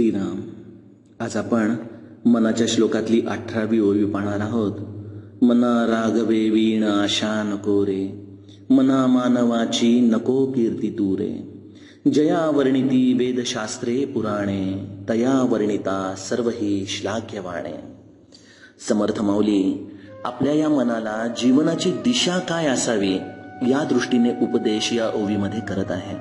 श्रीराम. आज आपण मनाच्या श्लोकातली अठरावी ओळी पाहणार आहोत. मना रागवे वीण आशा नको रे मना मानवाची नको कीर्ती तू रे जया वर्णिती वेदशास्त्रे पुराणे. तया वर्णिता सर्व ही श्लाघ्यवाणे. समर्थ माऊली आपल्या या मनाला जीवनाची दिशा काय असावी या दृष्टीने उपदेश या ओवीमध्ये करत आहे.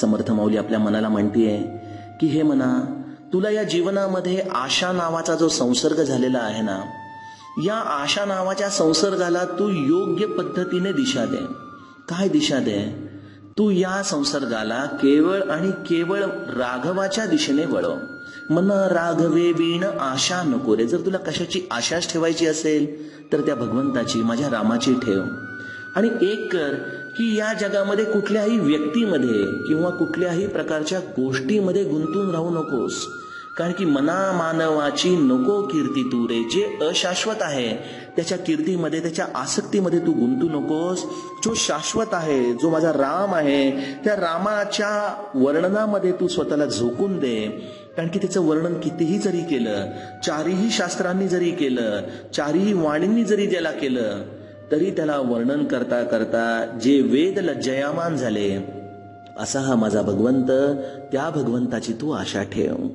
समर्थ माऊली आपल्या मनाला म्हणतीये की हे म्हणा तुला या जीवनामध्ये आशा नावाचा जो संसर्ग झालेला आहे ना या आशा नावाच्या संसर्गाला तू योग्य पद्धतीने दिशा दे. काय दिशा दे? तू या संसर्गाला केवळ आणि केवळ राघवाच्या दिशेने वळव. मन राघवे वीण आशा नको रे. जर तुला कशाची आशाच ठेवायची असेल तर त्या भगवंताची माझ्या रामाची ठेव. आणि एक कर की या जगामध्ये कुठल्याही व्यक्तीमध्ये किंवा कुठल्याही प्रकारच्या गोष्टीमध्ये गुंतून राहू नकोस. कारण की मना मानवाची नको कीर्ती तू रे जे अशाश्वत आहे त्याच्या कीर्तीमध्ये त्याच्या आसक्तीमध्ये तू गुंतू नकोस. जो शाश्वत आहे जो माझा राम आहे त्या रामाच्या वर्णनामध्ये तू स्वतःला झोकून दे. कारण की त्याचं वर्णन कितीही जरी केलं चारही शास्त्रांनी जरी केलं चारही वाणींनी जरी त्याला केलं तरी त्याला वर्णन करता करता जे वेद लज्जयामान झाले असा हा माझा भगवंत त्या भगवंताची तू आशा ठेव.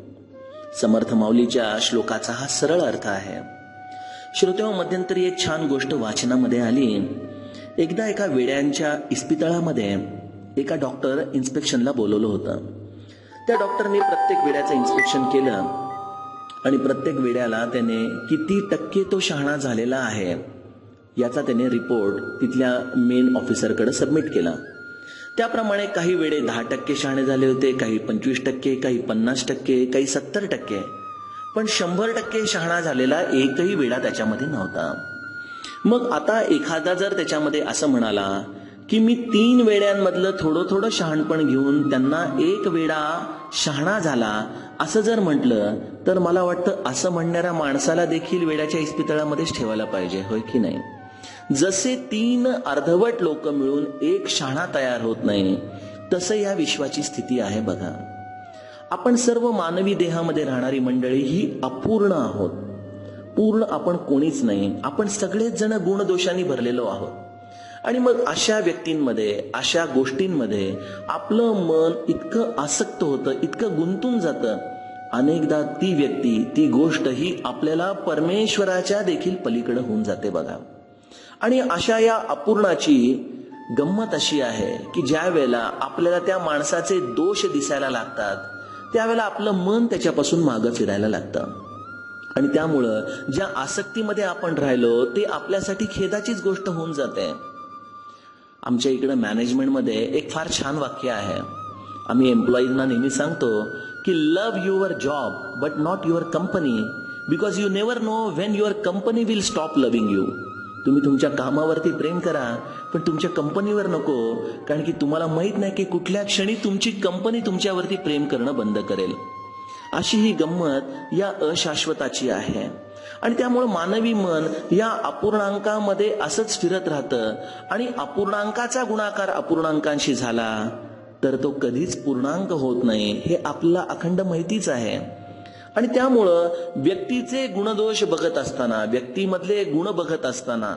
समर्थ माऊलीच्या श्लोकाचा हा सरळ अर्थ आहे. श्रोतेव मध्यंतरी एक छान गोष्ट वाचनामध्ये आली. एकदा एका वेड्यांच्या इस्पितळामध्ये एका डॉक्टर इन्स्पेक्शनला बोलवलं होतं. त्या डॉक्टरने प्रत्येक वेड्याचं इन्स्पेक्शन केलं आणि प्रत्येक वेड्याला त्याने किती टक्के तो शहाणा झालेला आहे याचा त्याने रिपोर्ट तिथल्या मेन ऑफिसरकडे सबमिट केला. त्याप्रमाणे काही वेळे दहा टक्के शहाणे झाले होते काही पंचवीस टक्के काही पन्नास टक्के काही सत्तर टक्के. पण शंभर टक्के शहाणा झालेला एकही वेळा त्याच्यामध्ये नव्हता. मग आता एखादा जर त्याच्यामध्ये असं म्हणाला की मी तीन वेड्यांमधलं थोडं थोडं शहाणपण घेऊन त्यांना एक वेळा शहाणा झाला असं जर म्हटलं तर मला वाटतं असं म्हणणाऱ्या माणसाला देखील वेड्याच्या इस्पितळामध्येच ठेवायला पाहिजे होय की नाही? जसे तीन अर्धवट लोक मिळून एक शाणा तयार होत नाही तसं या विश्वाची स्थिती आहे बघा. आपण सर्व मानवी देहामध्ये राहणारी मंडळी ही अपूर्ण आहोत. पूर्ण आपण कोणीच नाही. आपण सगळेच जण गुणदोषांनी भरलेलो आहोत. आणि मग अशा व्यक्तींमध्ये अशा गोष्टींमध्ये आपलं मन इतकं आसक्त होतं इतकं गुंतून जातं. अनेकदा ती व्यक्ती ती गोष्ट ही आपल्याला परमेश्वराच्या देखील पलीकडे होऊन जाते बघा. आणि अशा या अपूर्णाची गंमत अशी आहे की ज्या वेळेला आपल्याला त्या माणसाचे दोष दिसायला लागतात त्यावेळेला आपलं मन त्याच्यापासून मागं फिरायला लागतं. आणि त्यामुळं ज्या आसक्तीमध्ये आपण राहिलो ते आपल्यासाठी खेदाचीच गोष्ट होऊन जाते. आमच्या इकडं मॅनेजमेंटमध्ये एक फार छान वाक्य आहे. आम्ही एम्प्लॉईजना नेहमी सांगतो की love your job but not your company because you never know when your company will stop loving you. तुम्ही तुमच्या कामावरती प्रेम करा पण तुमच्या कंपनीवर नको कारण की तुम्हाला माहीत नाही की कुठल्या क्षणी तुमची कंपनी तुमच्यावरती प्रेम करणं बंद करेल. अशी ही गंमत या अशाश्वताची आहे. आणि त्यामुळे मानवी मन या अपूर्णांकामध्ये असंच फिरत राहतं. आणि अपूर्णांकाचा गुणाकार अपूर्णांकांशी झाला तर तो कधीच पूर्णांक होत नाही हे आपल्याला अखंड माहितीच आहे. आणि त्यामुळं व्यक्तीचे गुणदोष बघत असताना व्यक्तीमधले गुण बघत असताना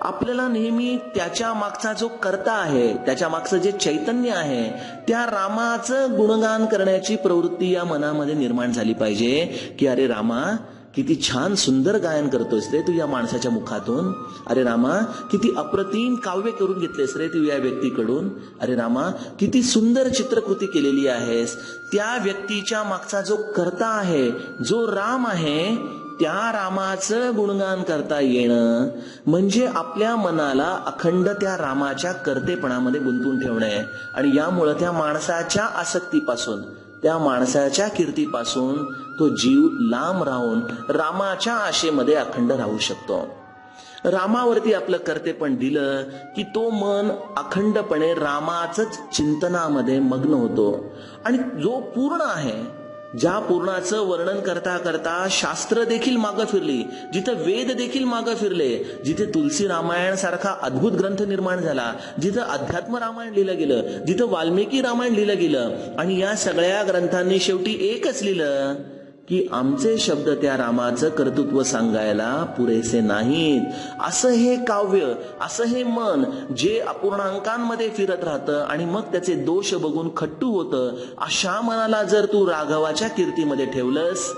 आपल्याला नेहमी त्याच्या मागचा जो कर्ता आहे त्याच्या मागचं जे चैतन्य आहे त्या रामाचं गुणगान करण्याची प्रवृत्ती या मनामध्ये निर्माण झाली पाहिजे की अरे रामा किती छान सुंदर गायन करतोस रे तू या माणसाच्या मुखातून. अरे रामा किती अप्रतिम काव्य करून घेतलेस रे तू या व्यक्तीकडून. अरे रामा किती सुंदर चित्रकृती केलेली आहेस. त्या व्यक्तीच्या मागचा जो करता आहे जो राम आहे त्या रामाचं गुणगान करता येणं. म्हणजे आपल्या मनाला अखंड त्या रामाच्या कर्तेपणामध्ये गुंतून ठेवणं आहे. आणि यामुळं त्या माणसाच्या आसक्तीपासून त्या माणसाच्या कीर्तीपासून तो जीव लांब राहून रामाच्या आशेमध्ये अखंड राहू शकतो. रामावरती आपलं कर्तेपण दिलं की तो मन अखंडपणे रामाच चिंतनामध्ये मग्न होतो. आणि जो पूर्ण आहे ज्या पूर्णाचं वर्णन करता करता शास्त्र देखील मागं फिरली जिथं वेद देखील मागं फिरले जिथे तुलसी रामायण सारखा अद्भुत ग्रंथ निर्माण झाला जिथं अध्यात्म रामायण लिहिलं गेलं जिथं वाल्मिकी रामायण लिहिलं गेलं आणि या सगळ्या ग्रंथांनी शेवटी एकच लिहिलं की आमचे शब्द त्या रामाचं कर्तृत्व सांगायला पुरेसे नाहीत. असं हे काव्य असं हे मन जे अपूर्णांकांमध्ये फिरत राहतं आणि मग त्याचे दोष बघून खट्टू होतं अशा मनाला जर तू राघवाच्या कीर्तीमध्ये ठेवलंस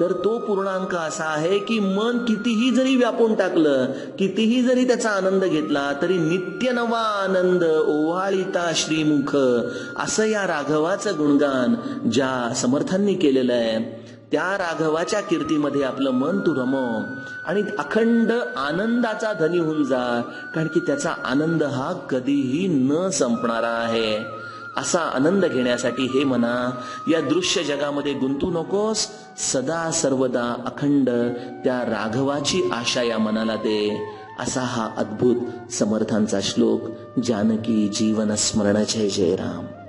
तर तो पूर्णांक असा आहे की मन कितीही जरी व्यापून टाकलं कितीही जरी त्याचा आनंद घेतला तरी नित्य नवा आनंद ओवाळिता श्रीमुख. असं या राघवाचं गुणगान ज्या समर्थांनी केलेलं आहे. त्या राघवाच्या कीर्तीमध्ये आपलं मन तू रमव आणि अखंड आनंदाचा धनी होऊन जा. कारण की त्याचा आनंद हा कधीही न संपणारा आहे. असा आनंद घेण्यासाठी हे म्हणा या दृश्य जगामध्ये गुंतू नकोस. सदा सर्वदा अखंड त्या राघवाची आशा या मनाला दे. असा हा अद्भुत समर्थांचा श्लोक. जानकी जीवन स्मरण जय जय राम.